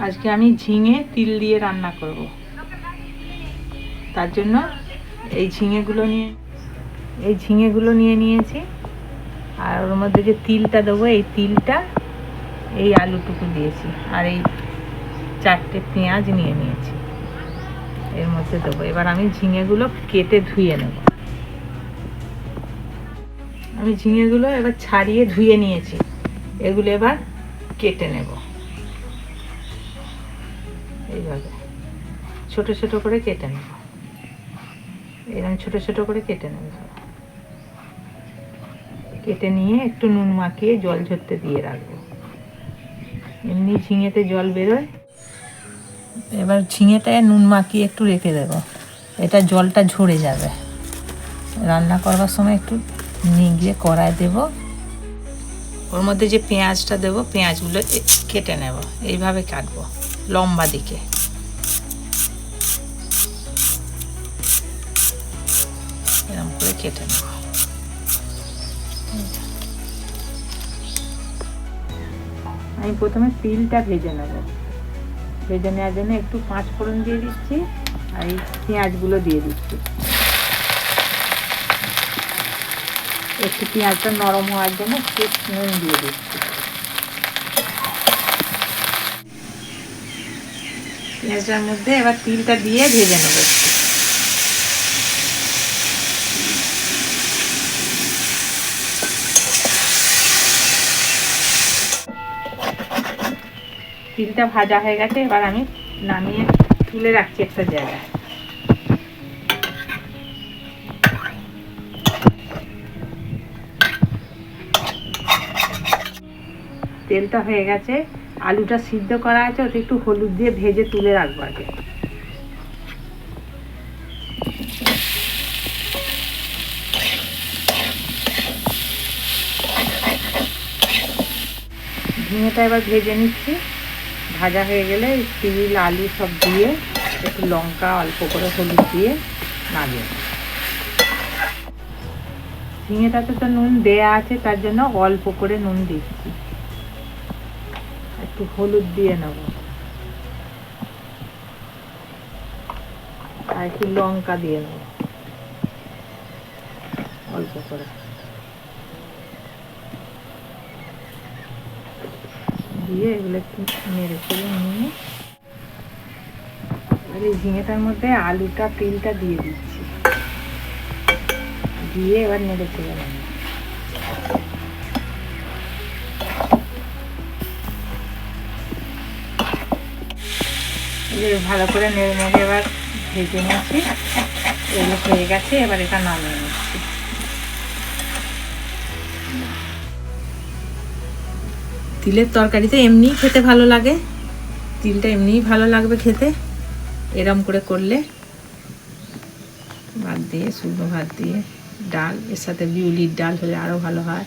আজকে আমি ঝিঙে তিল দিয়ে রান্না করব। তার জন্য এই ঝিঙেগুলো নিয়ে, এই ঝিঙেগুলো নিয়ে নিয়েছি। আর ওর মধ্যে যে তিলটা দেবো, এই তিলটা এই আলুটুকু দিয়েছি। আর এই চারটে পেঁয়াজ নিয়ে নিয়েছি। এর মধ্যে দেবো। এবার আমি ঝিঙেগুলো কেটে ধুয়ে নেব। আমি ঝিঙেগুলো এবার ছাড়িয়ে ধুয়ে নিয়েছি। এগুলো এবার কেটে নেব। এইভাবে। ছোট ছোট করে কেটে নেব। এরকম ছোট ছোট করে কেটে নেব। কেটে নিয়ে একটু নুন মাখিয়ে জল ঝরতে দিয়ে রাখব। এমনি ঝিঙেতে জল বেরোয়। এবার ঝিঙেটায় নুন মাখিয়ে একটু রেখে দেবো। এটা জলটা ঝরে যাবে। রান্না করবার সময় একটু নিগড়ে কড়ায় দেব। ওর মধ্যে যে পেঁয়াজটা দেবো, পেঁয়াজগুলো কেটে নেব। এইভাবে কাটবো। লম্বা দিকে। এরকম করে কেটে নেব আমি প্রথমে তিলটা ভেজে নেব। ভেজে নেওয়ার জন্য একটু পাঁচ ফোড়ন দিয়ে দিচ্ছি আর এই পেঁয়াজগুলো দিয়ে দিচ্ছি। একটু পেঁয়াজটা নরম হওয়ার জন্য একটু নুন দিয়ে দিচ্ছি। পেঁয়াজটার মধ্যে এবার তিলটা দিয়ে ভেজে নেব। তিলটা ভাজা হয়ে গেছে, এবার আমি নামিয়ে তুলে রাখছি একটা জায়গায়। তেলটা হয়ে গেছে আলুটা সিদ্ধ করা আছে, ওটা একটু হলুদ দিয়ে ভেজে তুলে রাখব আগে। ঝিঙেটা এবার ভেজে নিচ্ছি। ভাজা হয়ে গেলে তিল, আলু সব দিয়ে একটু লঙ্কা অল্প করে হলুদ দিয়ে নেব। ঝিঙেটাতে তো নুন দেয়া আছে, তার জন্য অল্প করে নুন দিচ্ছি। একটু হলুদ দিয়ে নেব। আর একটু লঙ্কা দিয়ে নেব। অল্প করে। দিয়ে এগুলো একটু নেড়ে চেড়ে নিয়ে এবার এই ঝিঙেটার মধ্যে আলুটা, তিলটা দিয়ে দিচ্ছি। দিয়ে এবার নেড়ে চেড়ে নেব। ভালো করে নেড়ে নেড়ে এবার ভেজে নিয়েছি। এগুলো হয়ে গেছে, এবার এটা নামিয়ে নিচ্ছি। তিলের তরকারিতে এমনিই খেতে ভালো লাগে। তিলটা এমনিই ভালো লাগবে খেতে। এরম করে করলে ভাত দিয়ে, শুকনো ভাত দিয়ে ডাল, এর সাথে বিউলির ডাল হলে আরও ভালো হয়।